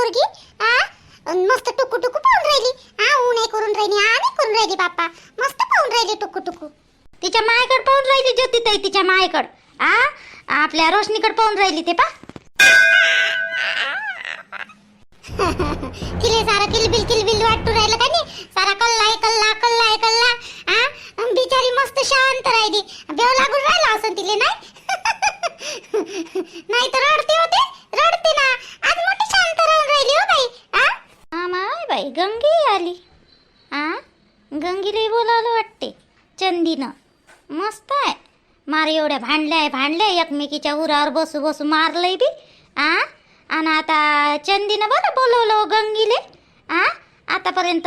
पोरगी आ? अन मस्त टुकू टुकू पाहून राहिली. आ ऊन आहे करून राहिली आ नाही करून राहिली बाप्पा. मस्त पाहून राहिली टुकू टुकू तिच्या मायकड पाहून राहिली ज्योती ताई तिच्या मायकड. आ? आपल्या रोशनीकड पाहून राहिली ते पा. तिले सारा किलबिल किलबिल वाटू राहिलं का नाही? सारा कल्ला आहे कल्ला कल्ला आहे कल्ला. हा बिचारी मस्त शांत राहिली. बेव लागून राहिला असं तिले नाही? नाही तर रडते होते रडते ना. आज मोठी शांत राहिली. बाई गंगी आली. आ? गंगीलाही बोलावलं वाटते चंदीनं. मस्त आहे. मार एवढ्या भांडल्या आहे भांडल्या एकमेकीच्या उरावर बसू बसू मारलंय बी. आ? आणि आता चंदीनं बरं बोलवलं हो गंगीले. आ? आतापर्यंत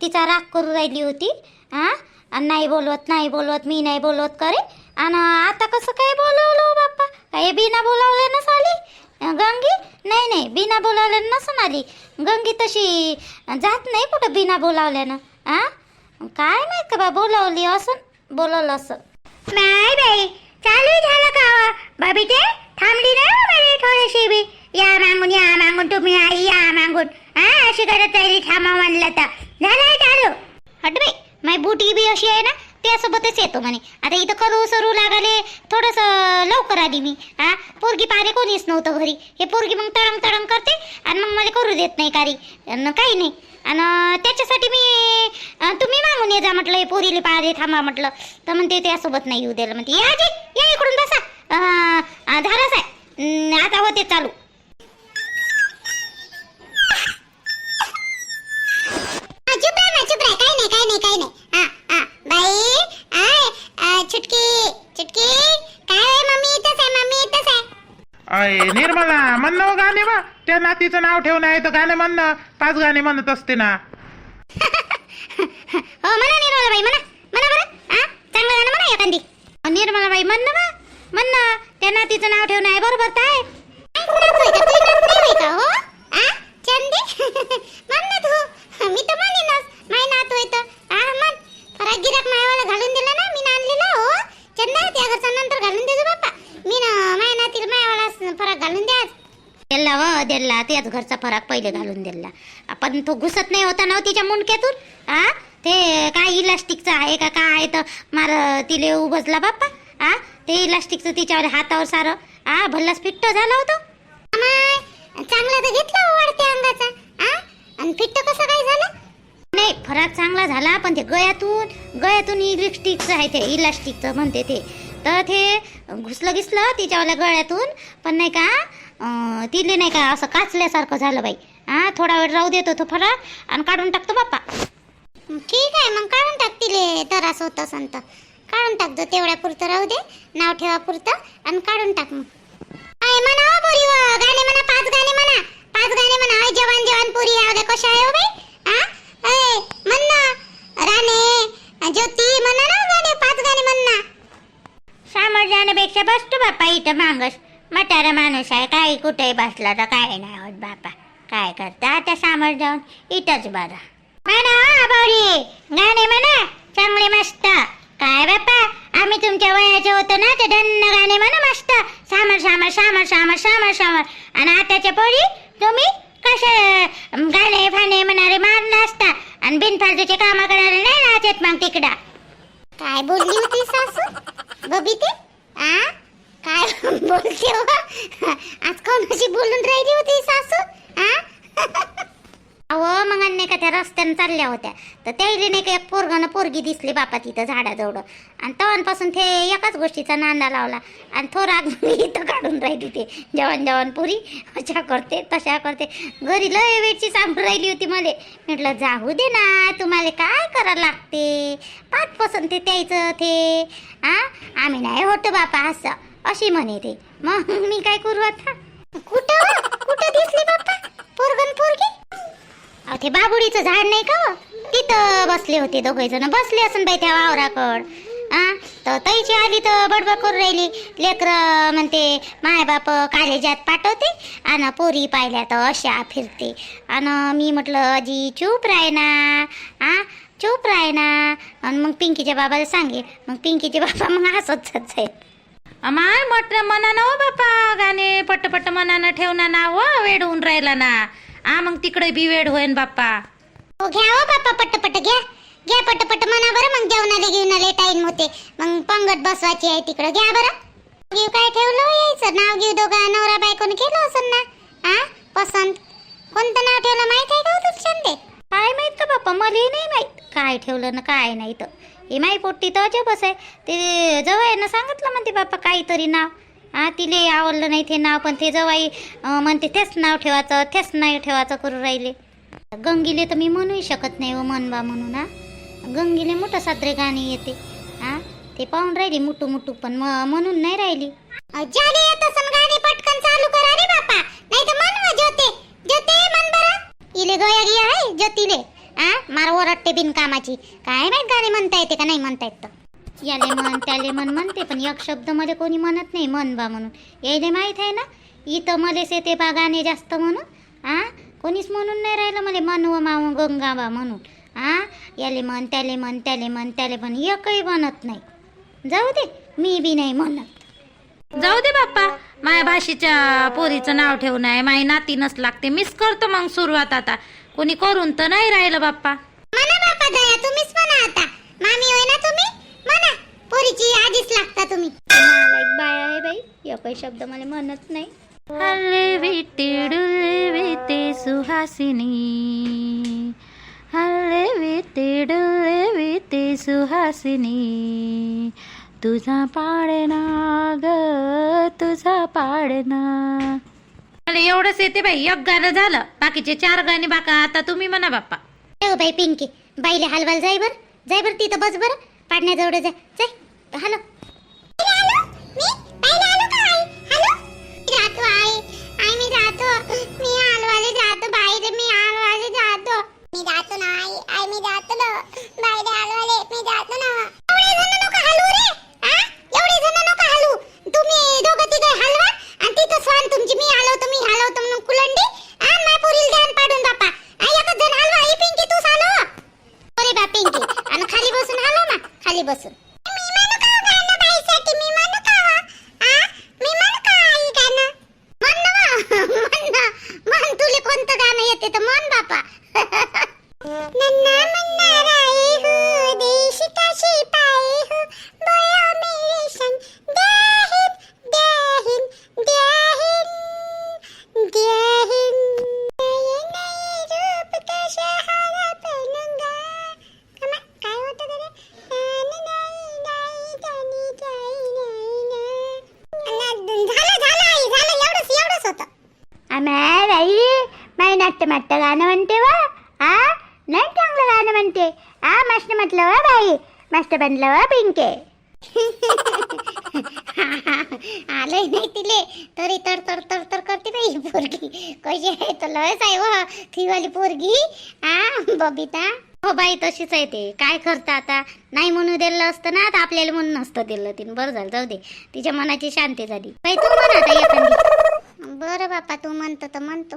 तिचा राग करू राहिली होती. आ? आणि नाही बोलवत नाही बोलवत मी नाही बोलवत करे. आणि आता कसं काय बोलवलं हो बाप्पा? काय बिना बोलावलं ना साली गंगी? नाही नाही बिना बोलावल्यानं नसून आली. गंगी तशी जात नाही कुठं बिना बोलावल्यानं. आ काय माहीत का बा बोलावली असं बोलवलं असं. नाही बाई चालू झालं का हो? बाबी ते थांबली नाही हो बाई थोडीशी बी. या मागून या मागून तुम्ही आई या मागून. हा अशी करत राहिली थांबा म्हणलं तर. झालंय चालू. हट बाई माय बुटी बी अशी आहे ना त्यासोबतच येतो म्हणे. आता इथं करू सरू लागाले थोडंसं लवकर आली मी. हा पोरगी पाहिले कोणीच नव्हतं घरी. हे पोरगी मग तळंग तळंग करते आणि मग मला करू देत नाही कारी अन काही नाही. आणि त्याच्यासाठी मी तुम्ही मागून ये जा म्हटलं हे पोरीले पाहिले थांबा म्हटलं. तर म्हणते त्यासोबत नाही येऊ द्यायला. म्हणते या जे या इकडून बसा. अं, आहे आता होते चालू हा, चुप राहा ना चुप राहा काही नाही काही नाही काही नाही हा हा बाई आय आ, चुटकी चुटकी काय आहे मम्मी इथंच आहे मम्मी इथंच आहे अय निर्मला हो गाणे बा. त्या नातीचं नाव ठेवणं आहे तर गाणे म्हण ना पाच गाणे म्हणत असते ना. हो म्हणा निर्मलाबाई म्हणा. म्हणा बरं. हा चांगलं गाणं म्हणा एखादी. निर्मलाबाई म्हण बा. म्हण ना त्या नातीचं नाव ठेवणं आहे. बरोबर तर आहे नातू आहे का? तुझी नात नाही होय का हो आ चंदी म्हण ना तू मी तर म्हणीनच माय नातू आहे तर आ म्हण फरक गिराक मायवाला घालून दिला ना मी आणलेला हो चंदा त्या घरचा नंतर घालून देजो बाप्पा मी ना माय नातील मायवाला फरक घालून द्या दिला व दिला त्याच घरचा फरक पहिले घालून दिला आपण तो घुसत नाही होता ना हो तिच्या मुंडक्यातून? हा ते काय इलास्टिकचं आहे का काय आहे तर मार तिले उभजला बाप्पा. हा ते इलास्टिकचं तिच्यावर हातावर सारं. हा भल्लाच फिट्ट झालं होतं. चांगला तर घेतला हो वाढत्या अंगाचा. आ? आणि फिट्ट कसं काय झालं? नाही फरक चांगला झाला पण ते गळ्यातून गळ्यातून इलेक्ट्रिकचं आहे ते इलास्टिकचं म्हणते ते. तर ते घुसलं घिसलं तिच्यावाल्या गळ्यातून पण नाही का तिले नाही का असं काचल्यासारखं झालं बाई. हा थोडा वेळ राहू देतो तो फरक आणि काढून टाकतो बाप्पा. ठीक आहे मग काढून टाक तिले. त्रास होत तर काढून टाक जो तेवढ्या पुरतं राहू दे. नाव ठेवा पुरतं आणि काढून टाक मग. आहे म्हणा हो पोरी व, गाणे म्हणा पाच गाणे म्हणा. पाच गाणे म्हणा. अय जवान जवान पोरी आहे. उद्या कशा आहे हो बाई? आ? अय म्हण ना. राणे ज्योती म्हणा ना गाणे. पाच गाणे म्हण ना. समोर जाण्यापेक्षा बसतो बाप्पा इथं मागस म्हातारा माणूस आहे काही कुठेही बसला तर काय नाही होत बापा. काय करता? आता सामोर जाऊन इथंच बरं. म्हणा हो गाणे म्हणा. चांगले मस्त. काय बापा? आम्ही तुमच्या वयाचे होतो ना ते धन्न गाणे म्हणा मस्त. सामर सामर सामर सामर सामर सामर. आणि आताच्या पोरी तुम्ही कसे गाणे फाणे म्हणारे मार नसता आणि बिनफालतूचे कामं करणारे नाही नाचत मग तिकडं. काय बोलली होती सासू? बबिते आ? काय बोलते हो? आज कोण अशी बोलून राहिली होती सासू? आ? अहो मग नाही का त्या रस्त्यानं चालल्या होत्या. तर त्याईले नाही का एक पोरगानं पोरगी दिसली बापा तिथं झाडाजवळ. आणि तवांपासून ते एकाच गोष्टीचा नांदा लावला. आणि तो इथं काढून राहिली ते जेवण जेवण पुरी अशा करते तशा करते. घरी लय वेळची सांगून राहिली होती मला. म्हटलं जाऊ दे ना तुम्हाला काय करायला लागते? पाच पसंत ते त्यायचं ते. हा आम्ही नाही होतो बापा असं. अशी म्हणे ते. मग मी काय करू आता? कुठं? कुठं दिसली बाप्पा? पोरगन पोरगी? अहो, ते बाबुडीचं झाड नाही का हो? तिथं बसले होते दोघे जण. बसले असून बाई त्या वावराकड. आ? तर तैची आली तर बडबड करून राहिली. लेकरं म्हणते माय बाप कालेजात पाठवते आणि पोरी पाहिल्या तर अशा फिरते. आणि मी म्हटलं अजी चूप राय ना. आ? चूप राय ना. आणि मग पिंकीच्या बाबाला सांगे मग पिंकीचे बाबा मग हसत जात माय म्हटलं म्हणा ना हो बापा गाणे पट्ट पट्ट मनानं ठेवणार ना हो वेड होऊन राहिला ना. आ मग तिकडे बी वेड होईन बाप्पा. हो घ्या हो बाप्पा पटपट घ्या. घ्या पटपट म्हणा बरं मग जेवणाला घेऊनाले टाईम होते. मग पंगत बसवायची आहे तिकडं. घ्या बरं. घेऊ काय ठेवलं हो यायचं? नाव घेऊ दोघा. नवरा बायकोने केलं असं ना? आ पसंत? कोणतं नाव ठेवलं माहीत आहे का हो तुला काय माहीत का बाप्पा? मलाही नाही माहीत. काय ठेवलं ना काय नाही तर. हे माई पोट्टी तर अजबच आहे. ते जवाईनं सांगितलं म्हणते बाप्पा काहीतरी नाव. हा तिले आवडलं नाही ते नाव पण ते जवाई म्हणते तेच नाव ठेवायचं तेच नाही ठेवायचं करू राहिले. गंगीले तर मी म्हणूही शकत नाही हो, व मनबा म्हणून हा. गंगीले मोठं सादरे गाणे येते. हा ते पाहून राहिली मुटू मुटू पण म्हणून नाही राहिली. ज्याने येत असन गाणी पटकन चालू करा रे बापा नाही तर मन व ज्योते मन बरं. इले गया गिया आहे ज्योतीले. आ? मार ओरडते बिन कामाची काय माहीत गाणे म्हणता येते का? नाही म्हणता येत तर. याले म्हण त्याले म्हण म्हणते पण एक शब्दमध्ये कोणी म्हणत नाही मन बा म्हणून. यायले माहीत आहे ना? इथं मलेच येते बा गाणे जास्त म्हणून. आ? कोणीच म्हणून नाही राहिलं मला मन व माव गंगा बा म्हणून. आ? याले म्हण त्याले म्हण त्याले म्हण त्याले म्हण एकही म्हणत नाही. जाऊ दे मी बी नाही म्हणत. जाऊ दे बाप्पा माया भाषेच्या पोरीचं नाव ठेवून आहे. माई नातीनच लागते. मिस करतो मग सुरुवात आता. कोणी करून तर नाही राहिलं बाप्पा. म्हणा बापा दया तुम्हीच म्हणा आता. मामी होय ना तुम्ही? म्हणा. पोरीची आजीच लागता तुम्ही. मला एक बाय आहे बाई. एकही शब्द मला म्हणत नाही. हल्ले विटे डुल्ले विटे सुहासिनी. हल्ले विटे डुल्ले विटे सुहासिनी. तुझा पाडना ग तुझा पाडना. मला एवढंच येते बाई एक गाणं झालं. बाकीचे चार गाणे बाका आता तुम्ही म्हणा बाप्पा. हो बाई पिंकी. बाईले हलवाल जाय बर. जाय बर तिथं बस बर. पाडण्याजवळ जा जाय. हॅलो. मी? जातो मी ना आई. आई मी जातो ना. बाहेर आलो मी जातो ना एवढे जण नका हलवू रे हा एवढे जण नका हलवू तुम्ही दोघं तिघं हलवा आणि तिथं स्वान तुमची मी हलवतो मी हलवतो म्हणून कुलंडी. आ मा पुरील ध्यान पाडून बापा. आई एकच जण हलवा ही पिंकी तू हलव. अरे बा पिंकी. आणि खाली बसून हलव ना खाली बसून. नाट्य नाट्य गाणं म्हणते वा. आ? नाही चांगलं गाणं म्हणते. आ मस्त म्हटलं वा बाई. मस्त बनलं वा पिंके. आलंय नाही तिले. तरी तर तर तर तर करते बाई पोरगी. कशी आहे तर लयच आहे व ती वाली पोरगी. आ बबिता. हो बाई तशीच आहे ते. काय करता आता? नाही म्हणू दिलं असतं ना आता आपल्याला म्हणून नसतं दिलं तिने. बरं झालं जाऊ दे. तिच्या मनाची शांती झाली. बाई तू म्हण आता एखादी बरं बापा तू म्हणतो तर म्हणतो.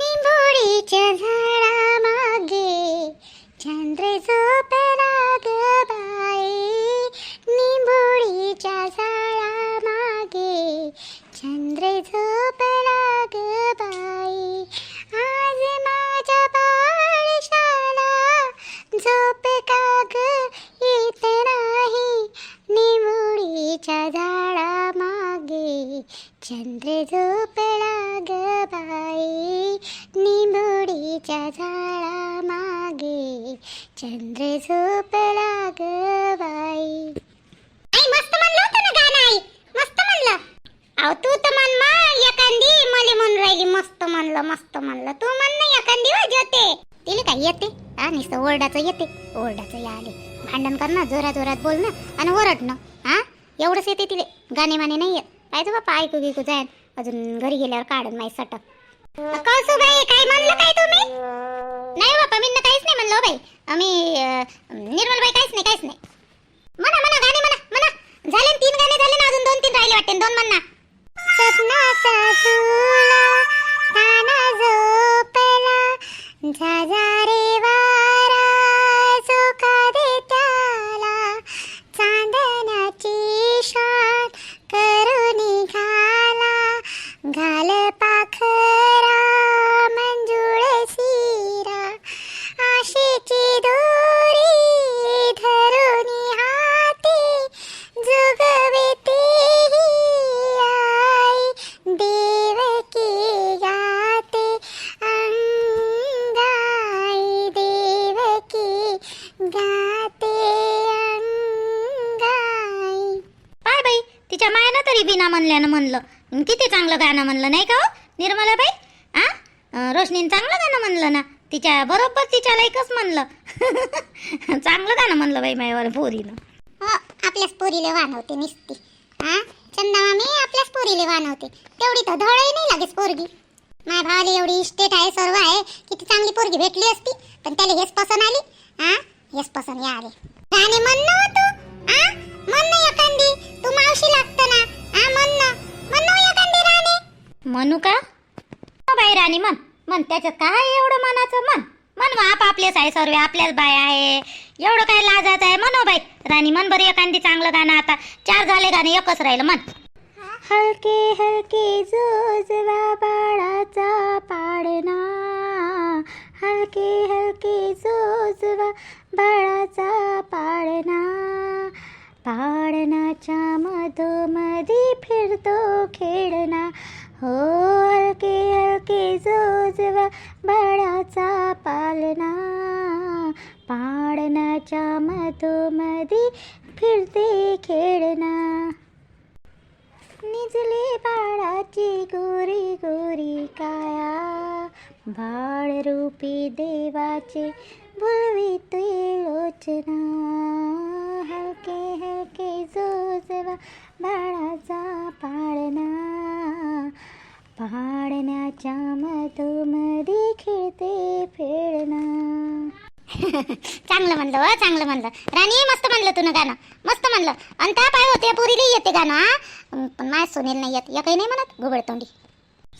निंबोडीच्या झाडा मागे चंद्र झोपला ग बाई. म्हणलं मस्त म्हणलं. तू म्हण नाही एखादी दिवस येते तिला काय येते? हा नुसतं ओरडाचं येते. ओरडाचं या आले. भांडण करणं जोरात जोरात बोलणं आणि ओरडणं हा? एवढंच येते तिले. गाणे माने नाही येत. पाहिजे बापा ऐकू गिकू जाय. अजून घरी गेल्यावर काढून माई सटक. कसू बाई काय म्हणलं काय तुम्ही? नाही हो बापा मी काहीच नाही म्हणलं हो बाई. आम्ही निर्मल बाई काहीच नाही काहीच नाही. म्हणा म्हणा गाणे म्हणा म्हणा. झाले तीन गाणे झाले ना अजून दोन तीन राहिले वाटते. दोन म्हणा सपनाचा झुला ताना झोपला. झाजा रे वारा झोका हो निर्मलाबाई आ? रोशनीनं चांगलं गाणं म्हणलं ना. तिच्या बरोबर तिच्या लायकच म्हणलं. चांगलं गाणं म्हणलं बाई मायावर पोरीनं. हो आपल्याच पोरीले वानवते निसती. हा चंदा मामी आपल्याच पोरीले वानवते तेवढी तर धडही नाही लागेच पोरगी. माझ्या भावाला एवढी इस्टेट आहे सर्व आहे किती चांगली पोरगी भेटली असती पण त्याला हेच पसंत आली. हा हेच पसंत या आले राणे म्हण ना हो तू म्हण ना एखादी. तू मावशी लागत ना. हा म्हण ना. म्हण ना हो एखादी राणे. म्हणू का? बाई राणी म्हण. म्हण त्याच्यात काय एवढं मनाचं? म्हण. मन आप आपलेच आहे सर्व आपल्याच बाय आहे. एवढं काय लाजायचं आहे? मनोबाई हो बाई. राणी म्हण बरं एखादी चांगलं गाणं आता. चार झाले गाणे एकच राहिलं म्हण. हलके हलके जोजवा बाळाचा पाडना. हलके हलके जोजवा बाळाचा पाडना. पाडनाच्या मधोमधी फिरतो खेळना हो हलके हलके जोजवा बाळाचा पालना. पाडण्याच्या मधोमधी फिरते खेळना निजले बाळाची गोरी गोरी काया. बाळ रूपी देवाचे भुलविते लोचना हलके हलके जोजवा बाळाचा पाळणा. पाळण्याच्या मधोमधी खेळते फेडणा चांगलं म्हणलं व चांगलं म्हणलं. राणी मस्त म्हणलं तुनं गाणं. मस्त म्हणलं. आणि त्या पाय होते पुरीला येते गाणं पण माझ्या सोनेल नाही येत. या काही नाही म्हणत घुबडतोंडी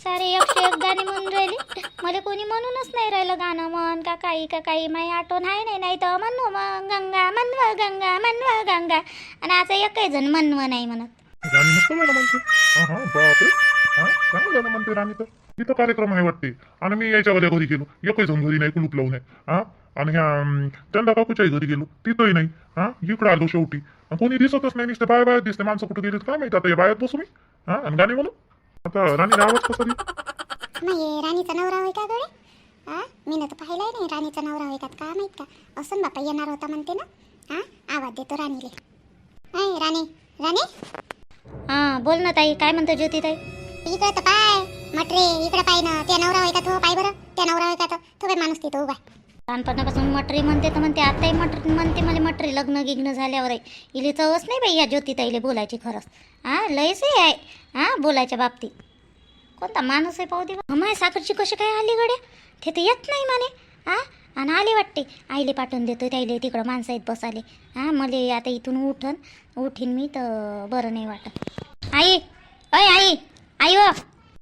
सारे एकशे एक गाणे म्हणून राहिले. मला कोणी म्हणूनच नाही राहिलं गाणं म्हण का काही का काही माही आठवण आहे नाही नाही तर म्हणू मग. गंगा म्हणव गंगा म्हणव गंगा. आणि आता एकही जण म्हणव नाही म्हणत. राणी मस्त गाणं म्हणते हा बापरे. हा चांगलं म्हणते राणी तर. इथं कार्यक्रम आहे वाटते. आणि मी याच्या घरी घरी गेलो. एकही जण घरी नाही कुलूप लावून आहे. हा? आणि ह्या अं, चंदा काकूच्याही घरी गेलो. तिथंही नाही. हा? इकडं आलो शेवटी. आणि कोणी दिसतच नाही नुसते बाय बाय दिसते. माणसं कुठे गेलीत काय माहिती आता या बायात बसू मी? हा? आणि गाणे म्हणू? आता राणी आवाज कसा नाही राणीचा नवरा होय का गडे हा मी ना तर पाहिलाय नाही राणीचा नवरा होय का का माहीत का? असं बापा येणार होता म्हणते ना? हा आवाज देतो राणीले. नाही राणी राणी? हां बोल ना ताई काय म्हणतो ज्योती ताई? इकडं तर पाय मटरे इकडं पाय ना. त्या नवरा होय का तो? पाय बरं. त्या नवरा होय का तो? तो काय माणूस तिथं उभा आहे. लहानपणापासून मटरी म्हणते तर म्हणते आताही मटर म्हणते मला मटरी लग्न गिग्न झाल्यावर आहे. इले चवच नाही बाई या ज्योती ताईले बोलायची खरंच. हां लयच हे आहे. हां बोलायच्या बाबतीत. कोणता माणूस आहे पाहू दे माय साखरची कशी काय आली गड्या? ते तर येत नाही माने हां आणि आले वाटते. आईले पाठवून देतो त्याईले तिकडं माणसं आहेत बसाले हां मला आता इथून उठन. उठीन मी तर बरं नाही वाटत. आई अय आई आई ओ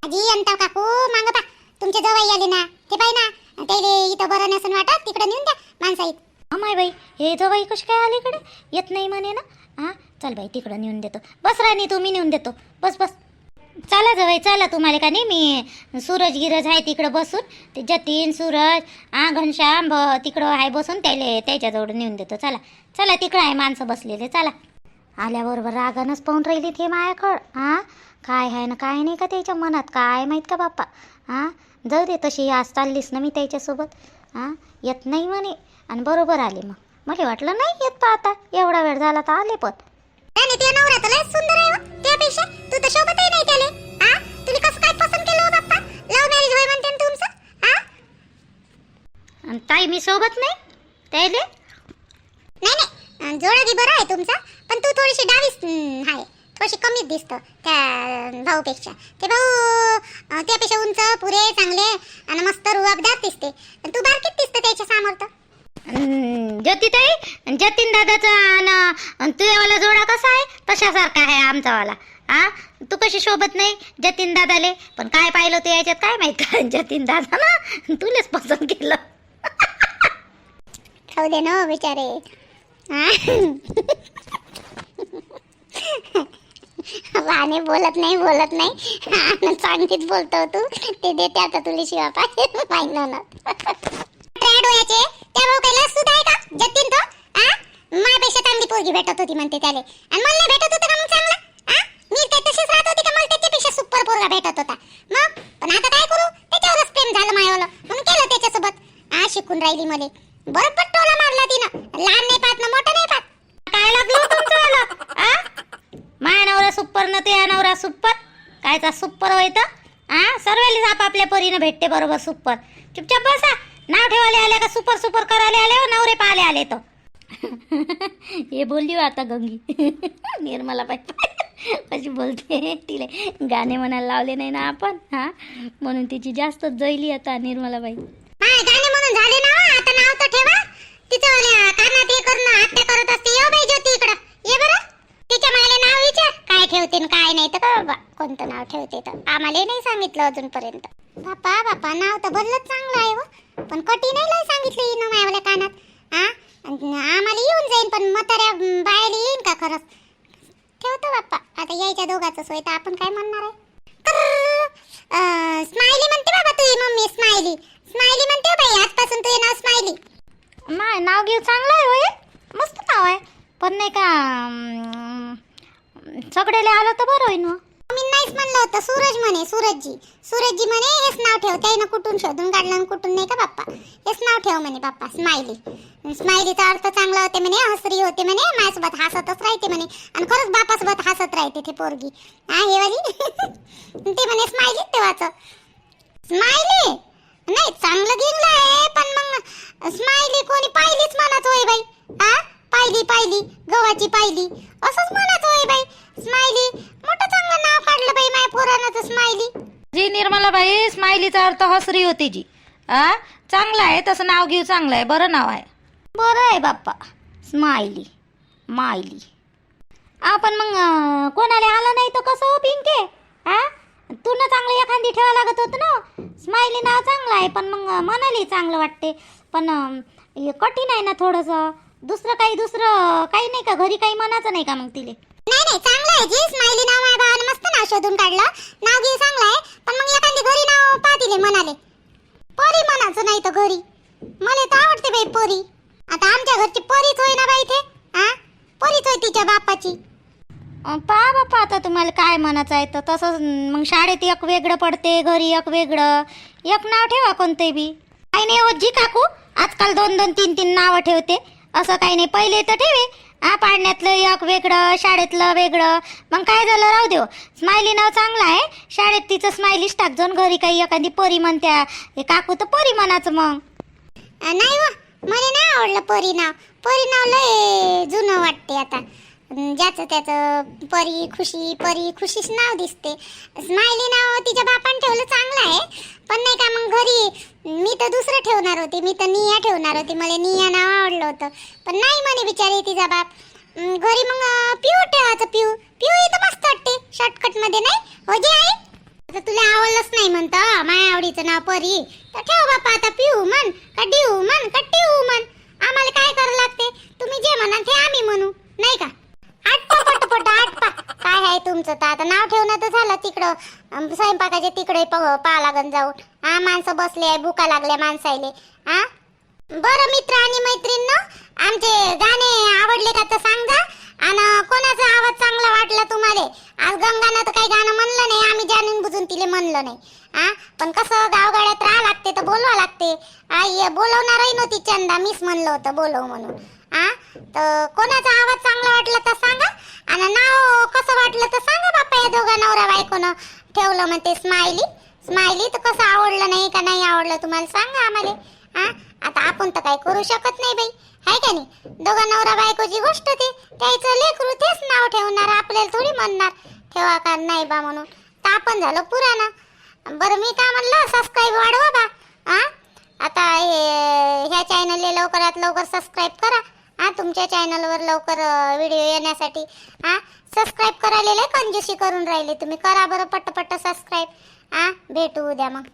आजी अंता काकू मांग पा. तुमचे जवळ आले ना. ते पाय ना. त्याले इथं बरं नसून वाटत तिकडं नेऊन द्या माणसा इथं अमाय बाई हे जवाई कशी काय आली इकडे? येत नाही म्हणे ना? हां चल बाई तिकडं नेऊन देतो. बस राणी तू मी नेऊन देतो. बस बस. चला जवळ चला तुम्हाला का नाही मी सूरज गिरज आहे तिकडं बसून. ते जतीन सूरज आ घनश्याम ब तिकडं आहे बसून त्याले त्याच्याजवळ नेऊन देतो. चला चला तिकडं आहे माणसं बसलेले चला. आल्याबरोबर रागानंच पाहून राहिली ते मायाकड. हां? काय आहे ना काय नाही का त्याच्या मनात? काय माहीत का बाप्पा? हां? जाऊ दे तशी आज चाललीस ना मी त्याच्यासोबत. हां येत नाही म्हणे. आणि बरोबर आले मग. मला वाटलं नाही येत पा आता. एवढा वेळ झाला तर आले पण. ते नवरा तर सुंदर आहे हो. त्यापेक्षा तू तर शोभतही नाही त्याले. हा कसं काय पसंत केलं हो बाप्पा? लव्ह मॅरेज होय म्हणते ना तुमचं? हा आणि ताई मी सोबत नाही त्याले? नाही नाही. अं, जोडा बी बरा आहे तुमचा. पण तू थोडीशी डावीस आहे थोडीशी कमीच दिसतं त्या भाऊपेक्षा. ते भाऊ त्यापेक्षा उंच पुरे चांगले आणि मस्त रुबाबदार दिसते. तू बारकीत दिसतं त्याच्यासमोर तर. ज्योती ताई जतीन दादाचा आणि तुझ्यावाला जोडा कसा आहे? तशासारखा आहे आमचावाला. हा तू कशी शोभत नाही जतीन दादाले? पण काय पाहिलं तू याच्यात? काय माहीत? का जतीन दादा ना तुलेच पसंत केलं. खाऊ दे ना हो बिचारे हा? वाने बोलत नाही बोलत नाही. चांगलीच बोलतो तू. ते देते आता तुला शिवा पाहिजे पाहिजे ना डोळ्याचे त्या भाऊ काही लसूद आहे का? जतीन तो? आ? माझ्यापेक्षा चांगली पोरगी भेटत होती म्हणते त्याले. आणि मला नाही भेटत होतं का मग चांगला? आ? मी काय तशीच राहत होती का मला त्याच्यापेक्षा सुपर पोरगा भेटत होता. मग? पण आता काय करू? त्याच्यावरच प्रेम झालं मायावलं. म्हणून केलं त्याच्यासोबत. आ शिकून राहिली मले. बरोबर टोला मारला तिनं. लहान नाही पाहत ना मोठं नाही पाहत. काय लागलं तुमचं आलं? आ? माया नवरा सुप्पर न ते नवरा सुप्पर कायचा सुप्पर होय तर आ? सर्वांनीच आपापल्या परीनं भेटते बरोबर सुप्पर चुपचाप बसा. नाव ठेवायला आले का सुपर सुपर करायला आले हो? नवरे पाहिले आले तर. हे बोलली हो आता गंगी. निर्मला बाई. कशी बोलते? तिला गाणे म्हणायला लावले नाही ना आपण हा? म्हणून तिची जास्तच जैली आता निर्मलाबाई माय गाणे म्हणून झाले ना हो, आता नाव तर ठेवा. तिचं कानात हे करून हत्या करत असते. ये बाई ज्योती इकडं. ये बरं. तिच्या मायले नाव विचार. काय ठेवते न काय नाही तर का बाबा कोणतं नाव ठेवते तर. आम्हाला नाही सांगितलं अजूनपर्यंत. बापा बापा नाव तर बदलत चांगलं आहे व पण कटी नाही लय सांगितलं हिनं मायवाल्या कानात. आ? आम्हाला येऊन जाईन पण म्हाताऱ्या बाहेर येईन का खरंच? ठेवतो बाप्पा. आता यायच्या दोघाचं सोय तर आपण काय म्हणणार आहे? स्माइली म्हणते बाबा तुझी मम्मी स्माइली. स्माइली म्हणते हो बाई आजपासून तुझे नाव स्माइली. माय नाव घेऊ चांगलं आहे मस्त नाव आहे. पण नाही का सगळेले आलं तर बरं होईन मग. मी नाहीच म्हणलं होतं सूरज म्हणे सूरजजी. सूरजजी म्हणे हेच नाव ठेव त्यानं कुठून शोधून काढलं आणि कुठून नाही का बाप्पा? हेच नाव ठेव म्हणे बाप्पा स्माइली स्माइलीचा अर्थ चांगला होते म्हणे हसरी होते म्हणे माझ्यासोबत हसतच राहते म्हणे. आणि खरंच बापासोबत हसत राहते ते पोरगी. हा हे वाली? ते म्हणे स्माइली तेव्हाच. स्माइली नाही चांगलं गिंगलं आहे पण मग स्माइली कोणी पाहिलीच म्हणत होय बाई. हा? पाहिली पाहिली गव्हाची पाहिली असंच म्हणत होय बाई. स्माइली मोठं चांगलं नाव काढलं बाई माय पोरानं स्माइली जी निर्मलाबाई स्माइलीचा अर्थ हसरी होती जी. आ? चांगलं आहे तसं नाव घेऊ चांगलं आहे बरं नाव आहे. बरं आहे बाप्पा. स्माइली मायली. आपण मग अं, कोणाला आलं नाही तर कसं हो पिंके? हा तू ना चांगलं एखादी ठेवा लागत होतं ना? स्माइली नाव चांगलं आहे पण मग मनाली चांगलं वाटते. पण अं, हे कठीण आहे ना थोडंसं. दुसरं काही दुसरं काही नाही का? घरी काही मनाचं नाही का मग तिले? नाही नाही चांगलं आहे जी. स्माइली नाव माझ्या भावानं मस्त नाव शोधून काढलं. नाव घेऊ चांगलं आहे पण मग एखादी घरी नाव पाहतीले म्हणाले परी म्हणायचं नाही तर घरी. मला तर आवडते बाई परी. आता आमच्या घरची परीच होय ना बाई इथे हा परीच होय तिच्या बापाची. पहा बापा आता तुम्हाला काय म्हणायचं आहे तर तसंच मग शाळेत एक वेगळं पडते घरी एक वेगळं. एक नाव ठेवा कोणते बी. काही नाही हो जी काकू आजकाल दोन दोन तीन तीन नावं ठेवते. असं काही नाही. पहिले तर ठेवे. हा पाडण्यातलं एक वेगळं शाळेतलं वेगळं. मग काय झालं? राहू देव स्माइली नाव चांगलं आहे. शाळेत तिचं स्माइलीच टाक. जाऊन घरी काही एखादी परी म्हणत्या. हे काकू तर परी म्हणाचं मग. नाही व. मला नाही आवडलं परी नाव. परी नाव लय जुनं वाटते आता. ज्याचं त्याचं परी खुशी परी खुशीच नाव दिसते. स्माइली नाव तिच्या बापान ठेवलं चांगलं आहे. पण नाही का मग घरी मी तर दुसरं ठेवणार होते. मी तर निया ठेवणार होती. मला निया नाव आवडलं होतं. पण नाही म्हणे बिचारी तिचा बाप. घरी मग पिऊ ठेवायचं पिऊ. पिऊ इथं मस्त वाटते शॉर्टकटमध्ये नाही? हो जे आहे आता तुला आवडलंच नाही म्हणतं माझ्या आवडीचं नाव परी. तर ठेव बापा आता पिऊ म्हण. का डिऊ म्हण का टिऊ म्हण आम्हाला काय करावं लागते तुम्ही जे म्हणाल ते आम्ही म्हणू नाही का आटपा पटपट आटपा काय आहे तुमचं तर आता नाव ठेवणं तर झालं तिकडं अं, स्वयंपाकाचे तिकडे पहा लागन जाऊन. हा माणसं बसले आहे भुका लागल्या माणसायले. हा बरं मित्र आणि मैत्रीण आमचे गाणे आवडले का तर सांगा. आणि कोणाचा आवाज चांगला वाटला तुम्हाला? आज गंगानं तर काही गाणं म्हणलं नाही आम्ही जाणून बुजून तिले म्हणलं नाही. हा पण कसं गावगाड्यात राहा लागते तर बोलवा लागते. आई बोलवणारही नव्हती चंदा मीच म्हणलं होतं बोलव म्हणून. हा तर कोणाचा आवाज चांगला वाटला तर सांगा. आणि नाव कसं वाटलं तर सांगा बाप्पा या दोघा नवरा बायकोनं. ठेवलं म्हणते स्माइली स्माइली तर कसं आवडलं नाही का नाही आवडलं तुम्हाला सांगा आम्हाला. हा आता आपण तर काही करू शकत नाही बाई. हाय का नाही? दोघा नवरा बायकोची गोष्ट ते. त्याचं लेकरू तेच नाव ठेवणार आपल्याला थोडी म्हणणार. ठेवा का नाही बा म्हणून. तर आपण झालो पुराणा. बरं मी काय म्हणलं सबस्क्राईब वाढवा बा. हा आता हे ह्या चॅनलला लवकरात लवकर सबस्क्राईब करा. हा तुमच्या चॅनलवर लवकर व्हिडिओ येण्यासाठी. हा सबस्क्राईब करायला कंजूशी करून राहिले तुम्ही. करा बरं पट्ट पट्ट सबस्क्राईब हा भेटू उद्या मग.